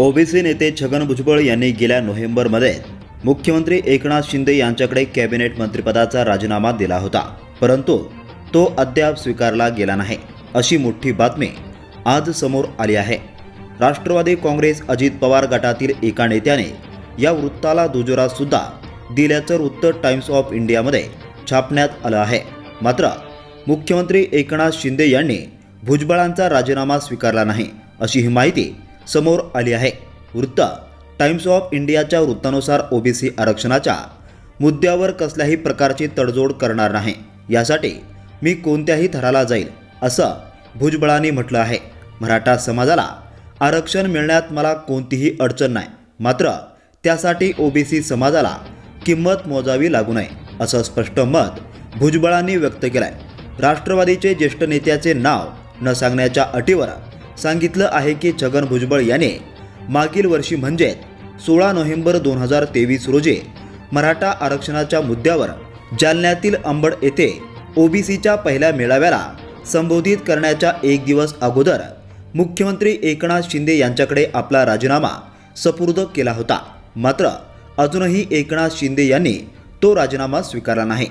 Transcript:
OBC नेते छगन भुजबळ यांनी गेल्या नोव्हेंबरमध्ये मुख्यमंत्री एकनाथ शिंदे यांच्याकडे कॅबिनेट मंत्रिपदाचा राजीनामा दिला होता. परंतु तो अद्याप स्वीकारला गेला नाही अशी मोठी बातमी आज समोर आली आहे. राष्ट्रवादी काँग्रेस अजित पवार गटातील एका नेत्याने या वृत्ताला दुजोरा सुद्धा दिल्याचं वृत्त टाइम्स ऑफ इंडियामध्ये छापण्यात आलं आहे. मात्र मुख्यमंत्री एकनाथ शिंदे यांनी भुजबळांचा राजीनामा स्वीकारला नाही अशी ही माहिती समोर आली आहे. वृत्त टाइम्स ऑफ इंडियाच्या वृत्तानुसार ओबीसी आरक्षणाच्या मुद्द्यावर कसल्याही प्रकारची तडजोड करणार नाही. यासाठी मी कोणत्याही थराला जाईल असं भुजबळांनी म्हटलं आहे. मराठा समाजाला आरक्षण मिळण्यात मला कोणतीही अडचण नाही. मात्र त्यासाठी ओबीसी समाजाला किंमत मोजावी लागू नये असं स्पष्ट मत भुजबळांनी व्यक्त केलंय. राष्ट्रवादीचे ज्येष्ठ नेत्याचे नाव न सांगण्याच्या अटीवर सांगितलं आहे की छगन भुजबळ याने मागील वर्षी म्हणजे सोळा नोव्हेंबर दोन हजार तेवीस रोजी मराठा आरक्षणाच्या मुद्द्यावर जालन्यातील अंबड येथे ओबीसीच्या पहिल्या मेळाव्याला संबोधित करण्याच्या एक दिवस अगोदर मुख्यमंत्री एकनाथ शिंदे यांच्याकडे आपला राजीनामा सपूर्द केला होता. मात्र अजूनही एकनाथ शिंदे यांनी तो राजीनामा स्वीकारला नाही.